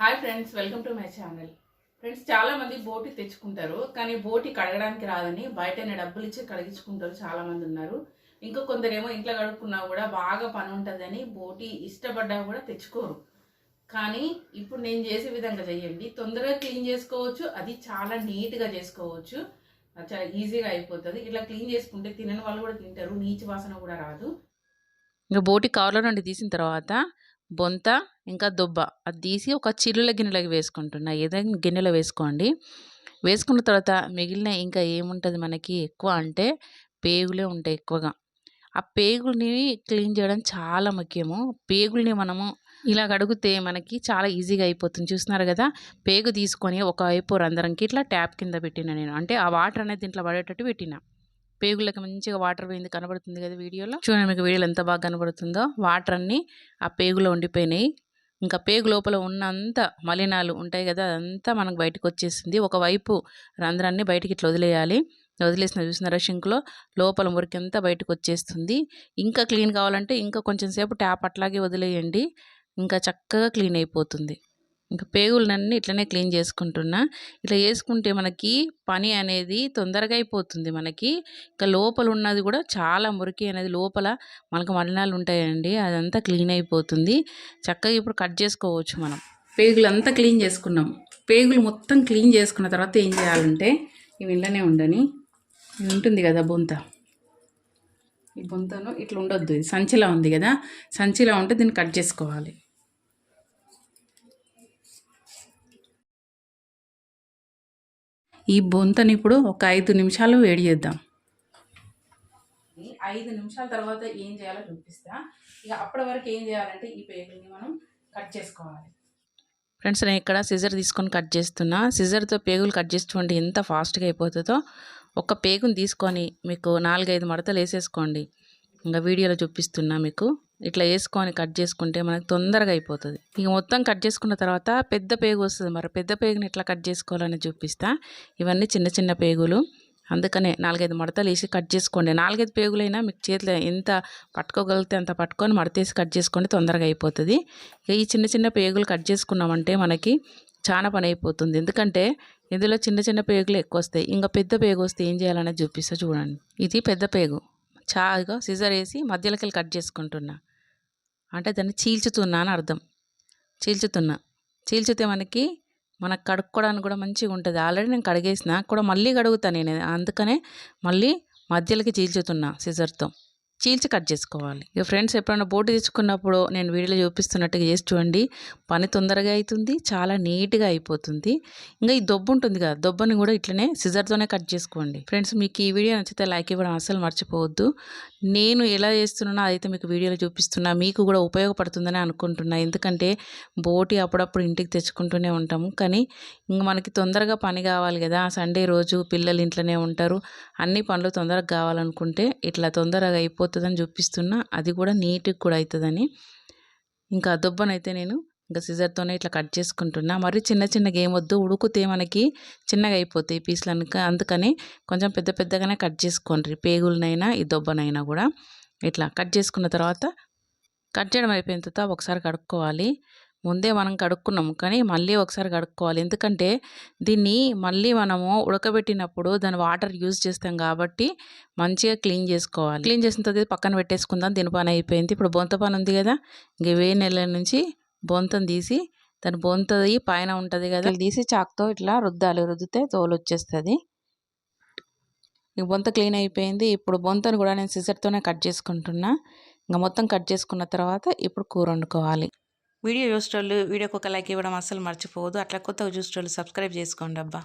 Hi friends welcome to my channel friends చాలా మంది బోటి తెచ్చుకుంటారు కానీ బోటి కడగడానికి రాదని బయటనే డబ్బులు ఇచ్చి కడిగించుకుంటారు చాలామంది ఉన్నారు. ఇంకా కొందరేమో ఇంట్లో కడుక్కున్నా కూడా బాగా పని ఉంటుందని బోటి ఇష్టపడ్డా కూడా తెచ్చుకోరు. కానీ ఇప్పుడు నేను చేసే విధంగా చేయండి. తొందరగా క్లీన్ చేసుకోవచ్చు అది చాలా నీట్గా చేసుకోవచ్చు. చాలా ఈజీగా అయిపోతుంది. ఇట్లా క్లీన్ చేసుకుంటే తినని వాళ్ళు కూడా తింటారు నీచి వాసన కూడా రాదు. ఇంకా బోటి కవర్లో నుండి తీసిన తర్వాత బొంత ఇంకా దుబ్బ. అది తీసి ఒక చిల్లుల గిన్నెలోకి వేసుకుంటున్నా. ఏదైనా గిన్నెలో వేసుకోండి. వేసుకున్న తర్వాత మిగిలిన ఇంకా ఏముంటుంది మనకి ఎక్కువ అంటే పేగులే ఉంటాయి ఎక్కువగా. ఆ పేగుల్ని క్లీన్ చేయడం చాలా ముఖ్యము. పేగుల్ని మనము ఇలా కడిగితే మనకి చాలా ఈజీగా అయిపోతుంది. చూస్తున్నారు కదా? పేగు తీసుకొని ఒకవైపు రంధ్రంకి ఇట్లా ట్యాప్ కింద పెట్టిన నేను. అంటే ఆ వాటర్ అనేది దీంట్లో పడేటట్టు పెట్టిన. పేగులకు మంచిగా వాటర్ పోయింది కనబడుతుంది కదా వీడియోలో. చూడండి మీకు వీడియోలో ఎంత బాగా కనబడుతుందో. వాటర్ అన్నీ ఆ పేగులో ఉండిపోయినాయి. ఇంకా పేగు లోపల ఉన్నంత మలినాలు ఉంటాయి కదా అదంతా మనకు బయటకు వచ్చేసింది. ఒకవైపు రంధ్రాన్ని బయటికి ఇట్లా వదిలేయాలి. వదిలేసిన చూసినారా షింక్లో? లోపల మురికంతా బయటకు వచ్చేస్తుంది. ఇంకా క్లీన్ కావాలంటే ఇంకా కొంచెం సేపు ట్యాప్ అట్లాగే వదిలేయండి. ఇంకా చక్కగా క్లీన్ అయిపోతుంది. ఇంకా పేగులన్నీ ఇట్లనే క్లీన్ చేసుకుంటున్నా. ఇట్లా చేసుకుంటే మనకి పని అనేది తొందరగా అయిపోతుంది మనకి. ఇంకా లోపల ఉన్నది కూడా చాలా మురికి అనేది లోపల మనకు మలినాలు ఉంటాయండి. అదంతా క్లీన్ అయిపోతుంది. చక్కగా ఇప్పుడు కట్ చేసుకోవచ్చు మనం. పేగులు అంతా క్లీన్ చేసుకున్నాం. పేగులు మొత్తం క్లీన్ చేసుకున్న తర్వాత ఏం చేయాలంటే ఇవి ఇళ్ళనే ఉండని. ఇది ఉంటుంది కదా బొంత. ఈ బొంతను ఇట్లా ఉండొద్దు. ఇది సంచిలా ఉంది కదా. సంచిలా ఉంటే దీన్ని కట్ చేసుకోవాలి. ఈ బొంతని ఇప్పుడు ఒక ఐదు నిమిషాలు వేడి చేద్దాం. ఐదు నిమిషాల తర్వాత ఏం చేయాలో చూపిస్తా. ఇక అప్పటి వరకు ఏం చేయాలంటే ఈ పేగుల్ని మనం కట్ చేసుకోవాలి. ఫ్రెండ్స్ నేను ఇక్కడ సిజర్ తీసుకొని కట్ చేస్తున్నా. సిజర్తో పేగులు కట్ చేస్తుంటే ఎంత ఫాస్ట్గా అయిపోతుందో. ఒక పేగుని తీసుకొని మీకు నాలుగైదు మడతలు వేసేసుకోండి. ఇంకా వీడియోలో చూపిస్తున్నా మీకు. ఇట్లా వేసుకొని కట్ చేసుకుంటే మనకు తొందరగా అయిపోతుంది. ఇక మొత్తం కట్ చేసుకున్న తర్వాత పెద్ద పేగు వస్తుంది మరి. పెద్ద పేగుని ఎట్లా కట్ చేసుకోవాలని చూపిస్తా. ఇవన్నీ చిన్న చిన్న పేగులు. అందుకనే నాలుగైదు మడతలు వేసి కట్ చేసుకోండి. నాలుగైదు పేగులైనా మీకు చేతిలో ఎంత పట్టుకోగలిగితే అంత పట్టుకొని మడతేసి కట్ చేసుకోండి తొందరగా అయిపోతుంది. ఇక ఈ చిన్న చిన్న పేగులు కట్ చేసుకున్నామంటే మనకి చాలా పని అయిపోతుంది. ఎందుకంటే ఇందులో చిన్న చిన్న పేగులు ఎక్కువ వస్తాయి ఇంకా పెద్ద పేగు వస్తే ఏం చేయాలనేది చూపిస్తా చూడండి. ఇది పెద్ద పేగు. చాగా సిజర్ వేసి మధ్యలోకి కట్ చేసుకుంటున్నా. అంటే దాన్ని చీల్చుతున్నా అని అర్థం. చీల్చుతున్నా. చీల్చితే మనకి మనకు కడుక్కోవడానికి కూడా మంచిగా ఉంటుంది. ఆల్రెడీ నేను కడిగేసిన కూడా మళ్ళీ కడుగుతాను నేను. అందుకనే మళ్ళీ మధ్యలోకి చీల్చుతున్నా సిజర్తో చీల్చి కట్ చేసుకోవాలి. ఇక ఫ్రెండ్స్ ఎప్పుడైనా బోటు తెచ్చుకున్నప్పుడు నేను వీడియోలో చూపిస్తున్నట్టుగా చేసి చూడండి. పని తొందరగా అవుతుంది చాలా నీట్గా అయిపోతుంది. ఇంకా ఈ దొబ్బు ఉంటుంది కదా దొబ్బని కూడా ఇట్లనే సిజర్తోనే కట్ చేసుకోండి. ఫ్రెండ్స్ మీకు ఈ వీడియో నచ్చితే లైక్ ఇవ్వడం అసలు మర్చిపోవద్దు. నేను ఎలా చేస్తున్నానో అదైతే మీకు వీడియోలో చూపిస్తున్నా. మీకు కూడా ఉపయోగపడుతుందని అనుకుంటున్నా. ఎందుకంటే బోటి అప్పుడప్పుడు ఇంటికి తెచ్చుకుంటూనే ఉంటాము. కానీ ఇంక మనకి తొందరగా పని కావాలి కదా సండే రోజు పిల్లలు ఇంట్లోనే ఉంటారు. అన్ని పనులు తొందరగా కావాలనుకుంటే ఇట్లా తొందరగా అవుతుందని చూపిస్తున్నా. అది కూడా నీట్గా కూడా అవుతుందని ఇంకా దొబ్బనైతే నేను ఇంకా సిజర్తోనే ఇట్లా కట్ చేసుకుంటున్నా. మరి చిన్న చిన్నగా ఏమొద్దు ఉడుకుతే మనకి చిన్నగా అయిపోతాయి పీసులు అనుక అందుకని కొంచెం పెద్ద పెద్దగానే కట్ చేసుకోండి. పేగులనైనా ఈ దొబ్బనైనా కూడా. ఇట్లా కట్ చేసుకున్న తర్వాత కట్ చేయడం అయిపోయిన తర్వాత ఒకసారి కడుక్కోవాలి. ముందే మనం కడుక్కున్నాం కానీ మళ్ళీ ఒకసారి కడుక్కోవాలి. ఎందుకంటే దీన్ని మళ్ళీ మనము ఉడకబెట్టినప్పుడు దాని వాటర్ యూజ్ చేస్తాం కాబట్టి మంచిగా క్లీన్ చేసుకోవాలి. క్లీన్ చేసిన తర్వాత పక్కన పెట్టేసుకుందాం. దీని పని అయిపోయింది. ఇప్పుడు బొంత పని ఉంది కదా. ఇంక వే నెల నుంచి బొంతను తీసి దాని బొంతది పైన ఉంటుంది కదా. తీసి చాక్తో ఇట్లా రుద్దాలి. రుద్దితే తోలు వచ్చేస్తుంది. ఇక బొంత క్లీన్ అయిపోయింది. ఇప్పుడు బొంతను కూడా నేను సిజర్తోనే కట్ చేసుకుంటున్నా. ఇంకా మొత్తం కట్ చేసుకున్న తర్వాత ఇప్పుడు కూర వండుకోవాలి. వీడియో చూసేటోళ్ళు వీడియోకి ఒక లైక్ ఇవ్వడం అస్సలు మర్చిపోవద్దు. అట్లా కొత్తగా చూసేటోళ్ళు సబ్స్క్రైబ్ చేసుకోండి అబ్బా.